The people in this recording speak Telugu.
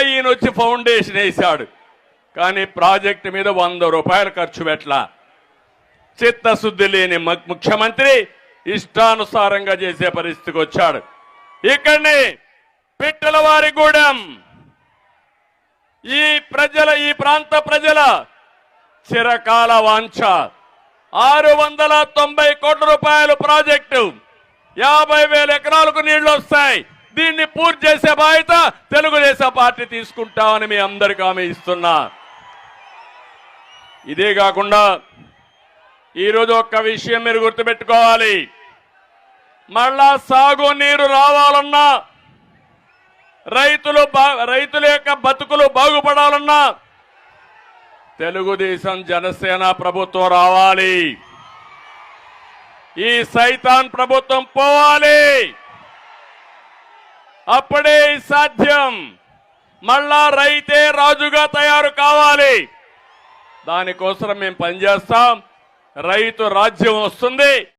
ఈయన వచ్చి ఫౌండేషన్ వేశాడు. కానీ ప్రాజెక్టు మీద వంద రూపాయలు ఖర్చు పెట్టలా. చిత్తశుద్ధి లేని ముఖ్యమంత్రి ఇష్టానుసారంగా చేసే పరిస్థితికి వచ్చాడు. ఇక్కడనే పిట్టలవారిగూడెం ఈ ప్రజల ఈ ప్రాంత ప్రజల చిరకాల వాంఛ. ఆరు వందల తొంభై కోట్ల రూపాయల ప్రాజెక్టు. యాభై వేల ఎకరాలకు నీళ్ళు వస్తాయి దీన్ని పూర్తి చేసే బాధ్యత తెలుగుదేశం పార్టీ తీసుకుంటామని మీ అందరికీ ఆమె ఇస్తున్నా. ఇదే కాకుండా ఈరోజు ఒక్క విషయం మీరు గుర్తుపెట్టుకోవాలి. మళ్ళా సాగు నీరు రావాలన్నా రైతులు బా- రైతుల యొక్క బతుకులు బాగుపడాలన్నా తెలుగుదేశం జనసేన ప్రభుత్వం రావాలి. ఈ సైతాన్ ప్రభుత్వం పోవాలి. అప్పుడే సాధ్యం. మళ్ళా రైతే రాజుగా తయారు కావాలి. దానికోసం మేము పనిచేస్తాం. రైతు రాజ్యం వస్తుంది.